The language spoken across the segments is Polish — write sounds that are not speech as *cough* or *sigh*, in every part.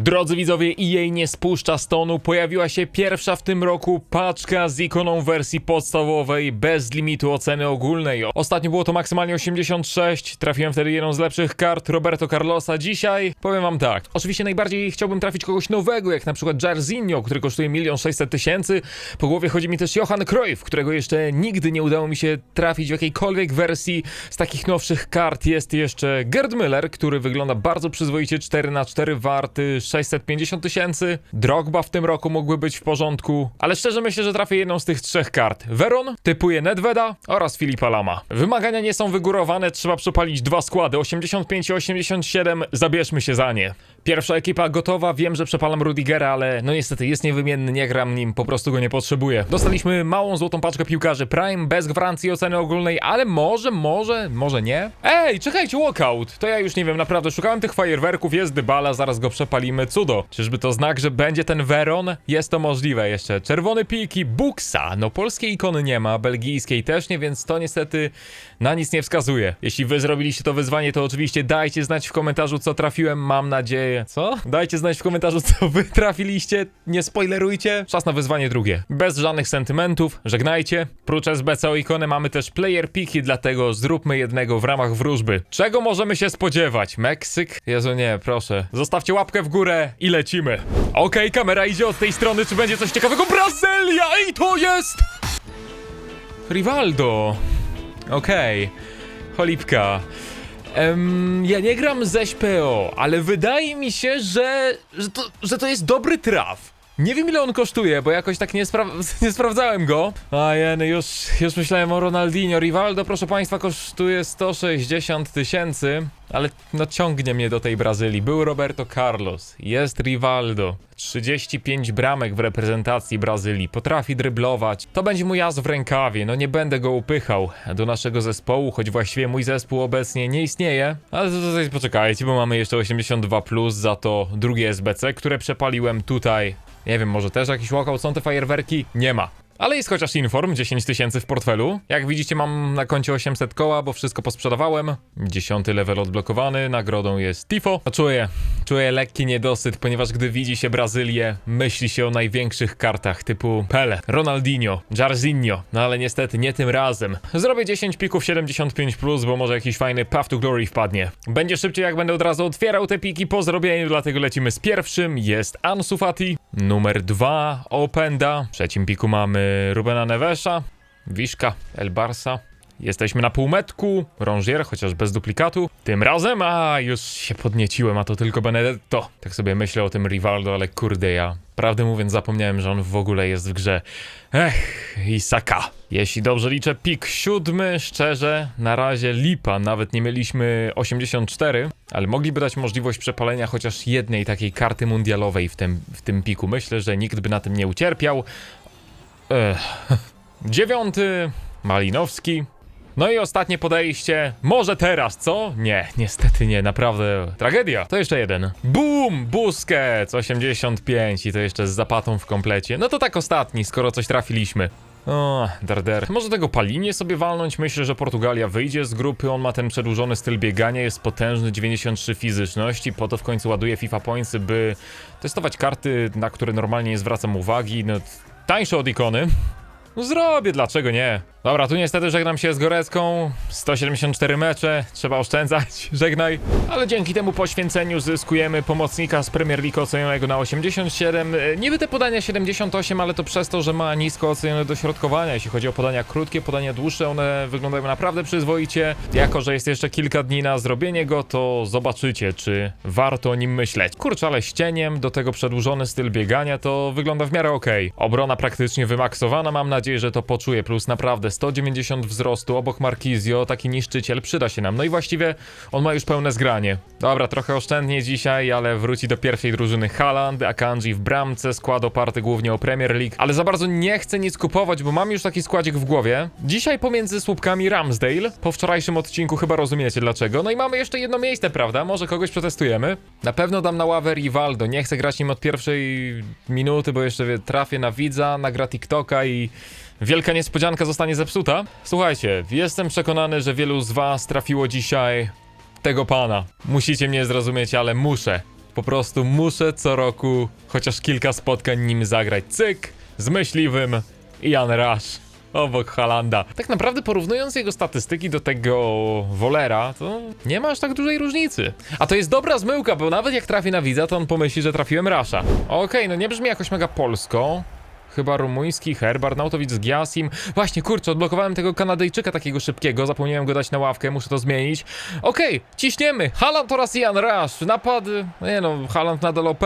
Drodzy widzowie, EA nie spuszcza stonu. Pojawiła się pierwsza w tym roku paczka z ikoną wersji podstawowej bez limitu oceny ogólnej. Ostatnio było to maksymalnie 86. Trafiłem wtedy jedną z lepszych kart Roberto Carlosa. Dzisiaj powiem wam tak. Oczywiście najbardziej chciałbym trafić kogoś nowego, jak na przykład Jarzinho, który kosztuje 1 600 tysięcy. Po głowie chodzi mi też Johan Cruyff, którego jeszcze nigdy nie udało mi się trafić w jakiejkolwiek wersji z takich nowszych kart. Jest jeszcze Gerd Müller, który wygląda bardzo przyzwoicie 4 na 4 warty 650 tysięcy. Drogba w tym roku mógłby być w porządku, ale szczerze myślę, że trafię jedną z tych trzech kart. Veron, typuje Nedveda oraz Filipa Lama. Wymagania nie są wygórowane, trzeba przepalić dwa składy, 85 i 87, zabierzmy się za nie. Pierwsza ekipa gotowa, wiem, że przepalam Rudigera, ale no niestety jest niewymienny, nie gram nim, po prostu go nie potrzebuję. Dostaliśmy małą złotą paczkę piłkarzy Prime, bez gwarancji oceny ogólnej, ale może, może, może nie. Ej, czekajcie, walkout! To ja już nie wiem, naprawdę, szukałem tych fajerwerków, jest Dybala, zaraz go przepalimy, cudo. Czyżby to znak, że będzie ten Veron? Jest to możliwe jeszcze. Czerwony piki, Buksa, no polskiej ikony nie ma, belgijskiej też nie, więc to niestety na nic nie wskazuje. Jeśli wy zrobiliście to wyzwanie, to oczywiście dajcie znać w komentarzu, co trafiłem, mam nadzieję. Co? Dajcie znać w komentarzu, co wy trafiliście, nie spoilerujcie. Czas na wyzwanie drugie. Bez żadnych sentymentów, żegnajcie. Prócz SBC o ikonę mamy też player piki, dlatego zróbmy jednego w ramach wróżby. Czego możemy się spodziewać? Meksyk? Jezu nie, proszę. Zostawcie łapkę w górę i lecimy. Okej, kamera idzie od tej strony, czy będzie coś ciekawego? Brazylia! Ej, to jest... Rivaldo. Okej. Cholipka. Em, ja nie gram z SPO, ale wydaje mi się, że, że, to, że to jest dobry traf. Nie wiem ile on kosztuje, bo jakoś tak nie, spra *laughs* nie sprawdzałem go. A jeny, już, już myślałem o Ronaldinho. Rivaldo, proszę państwa, kosztuje 160 tysięcy, ale no ciągnie mnie do tej Brazylii. Był Roberto Carlos, jest Rivaldo. 35 bramek w reprezentacji Brazylii, potrafi dryblować. To będzie mój as w rękawie, no nie będę go upychał do naszego zespołu, choć właściwie mój zespół obecnie nie istnieje. Ale to poczekajcie, bo mamy jeszcze 82 plus za to drugie SBC, które przepaliłem tutaj. Nie wiem, może też jakiś walkout, są te fajerwerki? Nie ma. Ale jest chociaż inform, 10 tysięcy w portfelu. Jak widzicie mam na koncie 800 koła, bo wszystko posprzedawałem. 10 level odblokowany, nagrodą jest Tifo. A czuję, czuję lekki niedosyt, ponieważ gdy widzi się Brazylię, myśli się o największych kartach typu Pele, Ronaldinho, Jarzinho. No ale niestety nie tym razem. Zrobię 10 pików 75+, plus, bo może jakiś fajny Path to Glory wpadnie. Będzie szybciej jak będę od razu otwierał te piki po zrobieniu, dlatego lecimy z pierwszym. Jest Ansu Fati. Numer 2 Openda. W trzecim piku mamy Rubena Nevesza, Wiszka, El Barsa. Jesteśmy na półmetku, Rongier, chociaż bez duplikatu. Tym razem, a już się podnieciłem, a to tylko Benedetto. Tak sobie myślę o tym Rivaldo, ale kurde ja. Prawdę mówiąc, zapomniałem, że on w ogóle jest w grze. Ech, Isaka. Jeśli dobrze liczę, pik siódmy, szczerze, na razie lipa. Nawet nie mieliśmy 84, ale mogliby dać możliwość przepalenia chociaż jednej takiej karty mundialowej w tym, w tym piku. Myślę, że nikt by na tym nie ucierpiał. Ech. Dziewiąty, Malinowski. No i ostatnie podejście. Może teraz, co? Nie, niestety nie, naprawdę tragedia. To jeszcze jeden. Boom! Busquets 85 i to jeszcze z zapatą w komplecie. No to tak ostatni, skoro coś trafiliśmy. O, darder. Może tego Palinie sobie walnąć? Myślę, że Portugalia wyjdzie z grupy. On ma ten przedłużony styl biegania, jest potężny, 93 fizyczności. Po to w końcu ładuje FIFA Pointsy, by testować karty, na które normalnie nie zwracam uwagi. No, tańsze od ikony. No zrobię, dlaczego nie? Dobra, tu niestety żegnam się z Gorecką. 174 mecze, trzeba oszczędzać, *laughs* żegnaj. Ale dzięki temu poświęceniu zyskujemy pomocnika z Premier League ocenionego na 87. E, Niby te podania 78, ale to przez to, że ma nisko ocenione dośrodkowania. Jeśli chodzi o podania krótkie, podania dłuższe, one wyglądają naprawdę przyzwoicie. Jako, że jest jeszcze kilka dni na zrobienie go, to zobaczycie, czy warto o nim myśleć. Kurczę, ale z cieniem, do tego przedłużony styl biegania, to wygląda w miarę okej. Obrona praktycznie wymaksowana, mam nadzieję, że to poczuje, plus naprawdę 190 wzrostu obok Markizio, taki niszczyciel przyda się nam. No i właściwie on ma już pełne zgranie. Dobra, trochę oszczędnie dzisiaj, ale wróci do pierwszej drużyny Haaland, Akanji w bramce, skład oparty głównie o Premier League, ale za bardzo nie chcę nic kupować, bo mam już taki składzik w głowie. Dzisiaj pomiędzy słupkami Ramsdale, po wczorajszym odcinku chyba rozumiecie dlaczego. No i mamy jeszcze jedno miejsce, prawda? Może kogoś przetestujemy? Na pewno dam na ławę Rivaldo, nie chcę grać nim od pierwszej minuty, bo jeszcze trafię na widza, nagra TikToka i wielka niespodzianka zostanie zepsuta. Słuchajcie, jestem przekonany, że wielu z was trafiło dzisiaj tego pana. Musicie mnie zrozumieć, ale muszę. Po prostu muszę co roku chociaż kilka spotkań nim zagrać. Cyk, z myśliwym i Jan Rush obok Halanda. Tak naprawdę porównując jego statystyki do tego Wolera, to nie ma aż tak dużej różnicy. A to jest dobra zmyłka, bo nawet jak trafię na widza, to on pomyśli, że trafiłem Rasha. Okej, no nie brzmi jakoś mega polsko. Chyba rumuński, Herbert, Nautowicz z Giasim. Właśnie, kurczę, odblokowałem tego Kanadyjczyka takiego szybkiego, zapomniałem go dać na ławkę, muszę to zmienić. Okej, ciśniemy. Haaland oraz Ian Rush. Napad, nie no, Haaland nadal OP.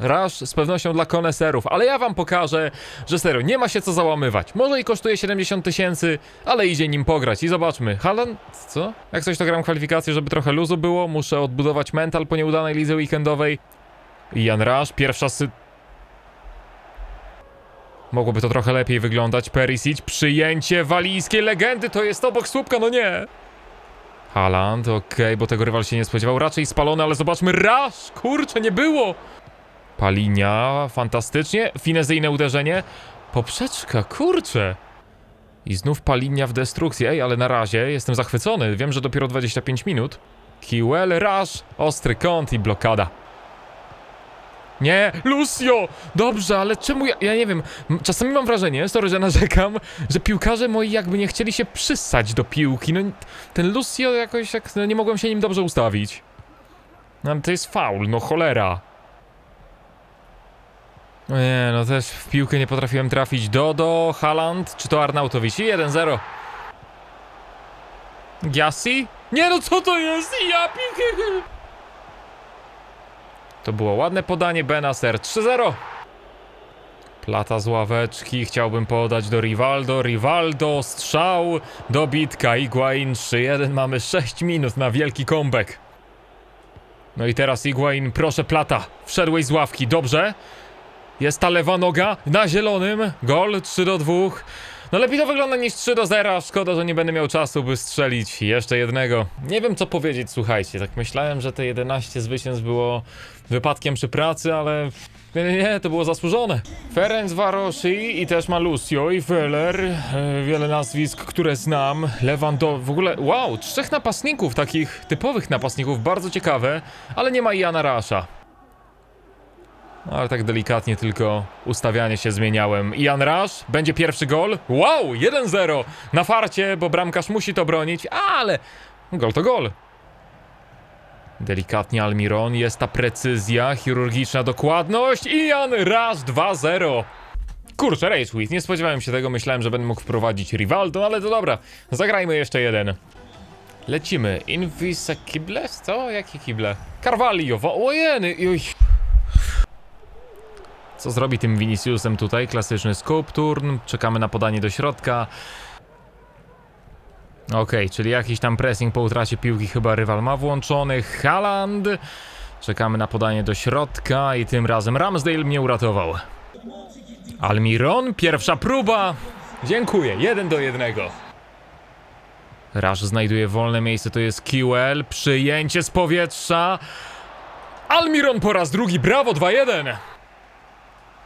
Rush z pewnością dla koneserów, ale ja wam pokażę, że serio, nie ma się co załamywać. Może i kosztuje 70 tysięcy, ale idzie nim pograć i zobaczmy. Haaland, co? Jak coś to gram kwalifikację, żeby trochę luzu było, muszę odbudować mental po nieudanej lidze weekendowej. Ian Rush, pierwsza sy... Mogłoby to trochę lepiej wyglądać. Perisic, przyjęcie walijskiej legendy, to jest obok słupka, no nie. Haaland, okej, bo tego rywal się nie spodziewał. Raczej spalony, ale zobaczmy, Rush, kurczę, nie było. Palinia, fantastycznie. Finezyjne uderzenie. Poprzeczka, kurczę. I znów Palinia w destrukcji. Ej, ale na razie jestem zachwycony. Wiem, że dopiero 25 minut. Kiwel, Rush, ostry kąt i blokada. Nie, Lucio! Dobrze, ale czemu ja, ja nie wiem, czasami mam wrażenie, sorry, że narzekam, że piłkarze moi jakby nie chcieli się przyssać do piłki, no ten Lucio jakoś tak, no nie mogłem się nim dobrze ustawić. No to jest faul, no cholera. No Nie, no też w piłkę nie potrafiłem trafić. Dodo, Haaland, czy to Arnautowicz? I 1-0. Giassi? Nie no, co to jest? Ja piłkę... *laughs* To było ładne podanie Benacer. 3-0. Plata z ławeczki, chciałbym podać do Rivaldo, Rivaldo, strzał, dobitka, Iguain 3-1, mamy 6 minut na wielki comeback. No i teraz Iguain, proszę Plata, wszedłeś z ławki, dobrze? Jest ta lewa noga na zielonym. Gol 3 do 2. No lepiej to wygląda niż 3 do 0. Szkoda, że nie będę miał czasu, by strzelić jeszcze jednego. Nie wiem co powiedzieć, słuchajcie. Tak myślałem, że te 11 zwycięstw było wypadkiem przy pracy, ale nie, nie, to było zasłużone. Ferenc Varoshi i też ma Lucio i Feller. E, wiele nazwisk, które znam. Lewando, w ogóle, wow, trzech napastników, takich typowych napastników, bardzo ciekawe, ale nie ma Jana Rasha. No, ale tak delikatnie tylko ustawianie się zmieniałem. Ian Rush, będzie pierwszy gol. Wow, 1-0 na farcie, bo bramkarz musi to bronić, ale gol to gol. Delikatnie Almiron, jest ta precyzja, chirurgiczna dokładność. Ian Rush 2-0. Kurczę, Rage Quit, nie spodziewałem się tego, myślałem, że będę mógł wprowadzić Rivaldo, ale to dobra. Zagrajmy jeszcze jeden. Lecimy. Invisa Kible? Co? Jakie kible? Carvalho, ojeny, oj. Co zrobi tym Viniciusem tutaj? Klasyczny scoop turn. Czekamy na podanie do środka. Okej, czyli jakiś tam pressing po utracie piłki chyba rywal ma włączony. Haaland. Czekamy na podanie do środka i tym razem Ramsdale mnie uratował. Almiron, pierwsza próba. Dziękuję, jeden do jednego. Rasz znajduje wolne miejsce, to jest QL. Przyjęcie z powietrza. Almiron po raz drugi, brawo, 2-1.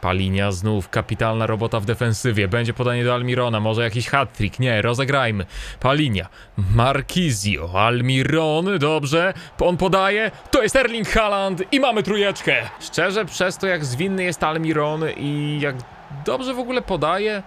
Palinia znów, kapitalna robota w defensywie. Będzie podanie do Almirona, może jakiś hat-trick. Nie, rozegrajmy. Palinia, Markizio, Almiron, dobrze. On podaje, to jest Erling Haaland i mamy trójeczkę. Szczerze, przez to jak zwinny jest Almiron i jak dobrze w ogóle podaje,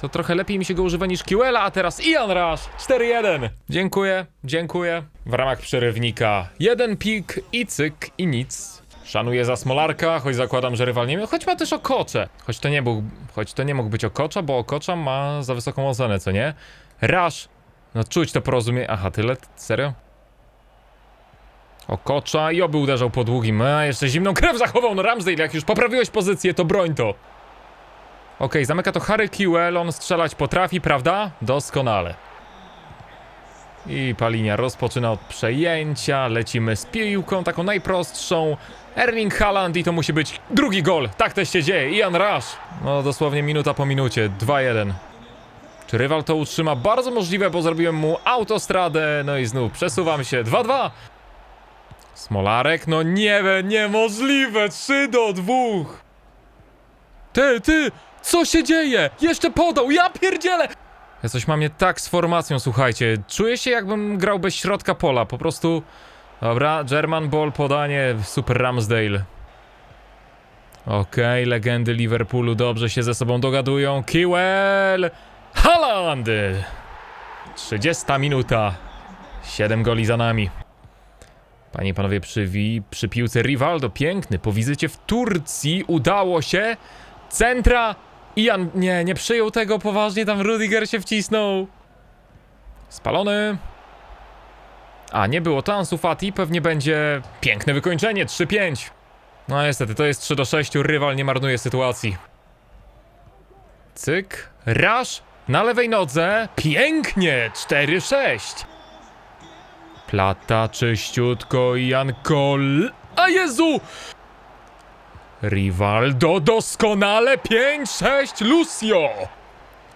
to trochę lepiej mi się go używa niż Kiwela, a teraz Ian Rush 4-1. Dziękuję, dziękuję. W ramach przerywnika jeden pik i cyk i nic. Szanuję za Smolarka, choć zakładam, że rywal nie miał, choć ma też Okocze. Choć to nie był, choć to nie mógł być Okocza, bo Okocza ma za wysoką ocenę, co nie? Rush, no czuć to porozumienie, aha, tyle? Serio? Okocza i oby uderzał po długim, a jeszcze zimną krew zachował, no Ramsdale, jak już poprawiłeś pozycję, to broń to. Okej, zamyka to Harry Kewell, on strzelać potrafi, prawda? Doskonale. I Palinia rozpoczyna od przejęcia, lecimy z piłką, taką najprostszą. Erling Haaland i to musi być drugi gol. Tak też się dzieje. Ian Rush. No dosłownie minuta po minucie. 2-1. Czy rywal to utrzyma? Bardzo możliwe, bo zrobiłem mu autostradę. No i znów przesuwam się. 2-2. Smolarek, no nie, niemożliwe. 3 do 2. Ty, ty, co się dzieje? Jeszcze podał, ja pierdzielę! Ja coś mam nie tak z formacją, słuchajcie. Czuję się jakbym grał bez środka pola, po prostu Dobra, German Ball, podanie, super Ramsdale. Okej, legendy Liverpoolu dobrze się ze sobą dogadują. Kiwell! Haaland! 30 minuta. 7 goli za nami. Panie i panowie, przy, przy piłce Rivaldo, piękny, po wizycie w Turcji udało się. Centra! Ian, nie, nie przyjął tego poważnie, tam Rudiger się wcisnął. Spalony. A, nie było to Ansu Fati, pewnie będzie piękne wykończenie, 3-5. No niestety, to jest 3 do 6, rywal nie marnuje sytuacji. Cyk, rasz, na lewej nodze, pięknie, 4-6. Plata czyściutko, Jan Kol... A Jezu! Rivaldo doskonale, 5-6, Lucio!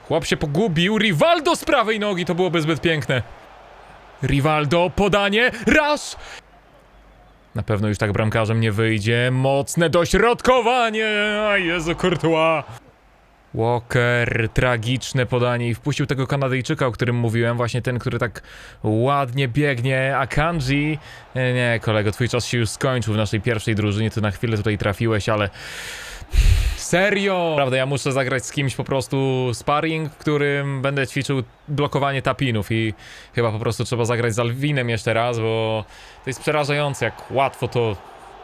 Chłop się pogubił, Rivaldo z prawej nogi, to byłoby zbyt piękne. Rivaldo, podanie, raz! Na pewno już tak bramkarzem nie wyjdzie. Mocne dośrodkowanie! A Jezu, Courtois! Walker, tragiczne podanie i wpuścił tego Kanadyjczyka, o którym mówiłem, właśnie ten, który tak ładnie biegnie, a Kanji... E, Nie, kolego, twój czas się już skończył w naszej pierwszej drużynie, ty na chwilę tutaj trafiłeś, ale... Serio! Prawda, ja muszę zagrać z kimś po prostu sparring, w którym będę ćwiczył blokowanie tapinów i chyba po prostu trzeba zagrać z Alwinem jeszcze raz, bo to jest przerażające, jak łatwo to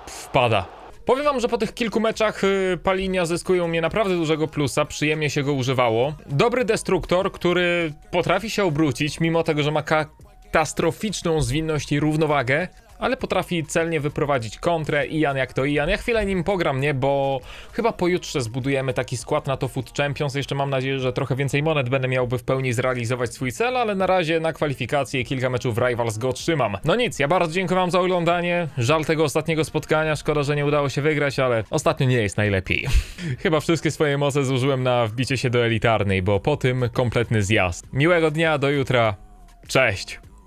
wpada. Powiem wam, że po tych kilku meczach y, Palinia zyskują mnie naprawdę dużego plusa, przyjemnie się go używało. Dobry destruktor, który potrafi się obrócić, mimo tego, że ma katastroficzną zwinność i równowagę, ale potrafi celnie wyprowadzić kontrę. Ian jak to Ian. Ja chwilę nim pogram, nie? Bo chyba pojutrze zbudujemy taki skład na to Food Champions. Jeszcze mam nadzieję, że trochę więcej monet będę miał, by w pełni zrealizować swój cel, ale na razie na kwalifikacje i kilka meczów Rivals go otrzymam. No nic, ja bardzo dziękuję wam za oglądanie. Żal tego ostatniego spotkania, szkoda, że nie udało się wygrać, ale ostatnio nie jest najlepiej. *laughs* chyba wszystkie swoje moce zużyłem na wbicie się do elitarnej, bo po tym kompletny zjazd. Miłego dnia, do jutra. Cześć!